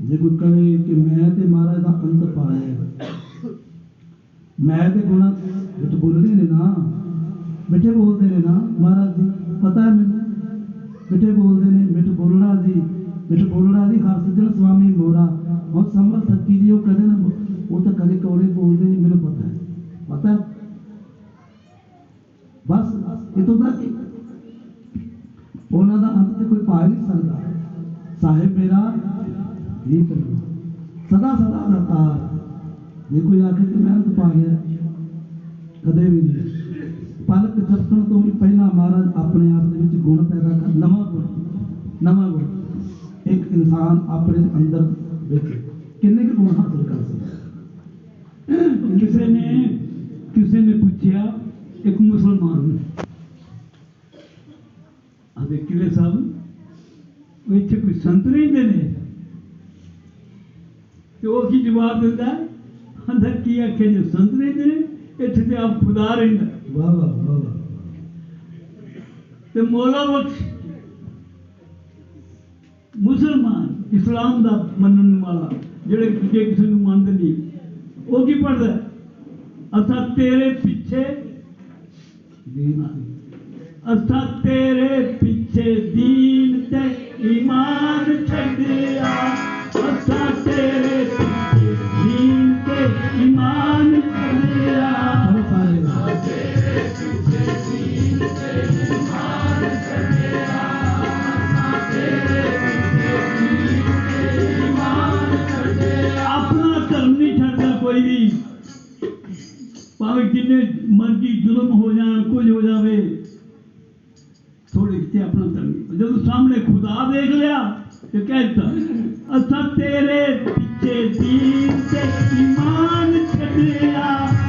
ਜੇ ਕੋਈ ਕਹੇ ਕਿ ਮੈਂ ਤੇ ਮਹਾਰਾਜ ਦਾ ਅੰਤ ਪਾਇਆ ਮੈਂ ਤੇ ਗੁਣਾ ਵਿੱਚ ਬੋਲਣੇ ਨੇ ਨਾ, ਮਿੱਠੇ ਬੋਲਦੇ ਨੇ ਨਾ, ਮਹਾਰਾਜ ਜੀ, ਪਤਾ ਹੈ ਮੈਨੂੰ? ਮਿੱਠੇ ਬੋਲਦੇ ਨੇ, ਮਿੱਠ ਬੋਲਣਾ ਜੀ, ਮਿੱਠ ਬੋਲਣਾ ਦੀ ਹਰ ਸੱਜਣ ਸੁਆਮੀ ਮੋਰਾ ਹੁਣ ਸੰਭਲ ਥੱਕੀ ਦੀ ਉਹ ਕਦੇ ਨਾ ਉਹ ਤਾਂ ਕਦੇ ਕੌੜੇ ਬੋਲਦੇ ਨੇ, ਮੈਨੂੰ ਪਤਾ ਹੈ, ਪਤਾ ਬਸ, ਇਹ ਤੋਂ ਤੱਕ ਹੀ ਉਹਨਾਂ ਦਾ ਅੰਤ ਤੇ ਕੋਈ ਪਾ ਨਹੀਂ ਸਕਦਾ। ਸਾਹਿਬ ਮੇਰਾ ਇਹ ਸਦਾ ਸਦਾ ਦਾ ਤਾਰ। ਜੇ ਕੋਈ ਆਖੇ ਕਿ ਮੈਂ ਪਾ ਗਿਆ ਕਦੇ ਵੀ ਨਹੀਂ। ਪਲਕ ਝਪਕਣ ਤੋਂ ਵੀ ਪਹਿਲਾਂ ਮਹਾਰਾਜ ਆਪਣੇ ਆਪ ਦੇ ਵਿੱਚ ਗੁਣ ਪੈਦਾ ਕਰ ਨਵਾਂ ਗੁਣ। ਨਵਾਂ ਗੁਣ। ਇੱਕ ਇਨਸਾਨ ਆਪਣੇ ਅੰਦਰ ਵਿੱਚ ਕਿੰਨੇ ਕੁ ਗੁਣ ਹਾਸਲ ਕਰ ਸਕਦਾ? ਕਿਸੇ ਨੇ ਕਿਸੇ ਨੇ ਪੁੱਛਿਆ, ਇੱਕ ਮੁਸਲਮਾਨ ਨੂੰ। ਆਦੇ ਕਿਲੇ ਸਾਹਿਬ ਇੱਥੇ ਕੋਈ ਸੰਤ ਦੇ ਨੇ? ਤੇ ਉਹ ਕੀ ਜਵਾਬ ਦਿੰਦਾ? ਅੰਦਰ ਕੀ ਆਖੇ ਜੇ ਸੰਤ ਰਹਿੰਦੇ ਨੇ ਇੱਥੇ ਤੇ ਆਪ ਖੁਦਾ ਰਹਿੰਦਾ। ਵਾਹ ਵਾਹ ਵਾਹ ਵਾਹ। ਤੇ ਮੌਲਾ ਬਖਸ਼। ਮੁਸਲਮਾਨ ਇਸਲਾਮ ਦਾ ਮੰਨਣ ਵਾਲਾ ਜਿਹੜੇ ਦੂਜੇ ਕਿਸੇ ਨੂੰ ਮੰਨਦੇ ਨਹੀਂ ਉਹ ਕੀ ਪੜਦਾ ਅਸਾਂ ਤੇਰੇ ਪਿੱਛੇ ਦੀਨ ਅਸਾਂ ਤੇਰੇ ਪਿੱਛੇ ਭਾਵੇਂ ਜਿੰਨੇ ਮਰਜ਼ੀ ਜ਼ੁਲਮ ਹੋ ਜਾਣ, ਕੁਝ ਹੋ ਜਾਵੇ ਥੋੜੇ ਕਿਤੇ ਆਪਣਾ ਧਰਮ ਜਦੋਂ ਸਾਹਮਣੇ ਖੁਦਾ ਦੇਖ ਲਿਆ ਤੇ ਕਹਿ ਦਿੱਤਾ ਅਸਾਂ ਤੇਰੇ ਪਿੱਛੇ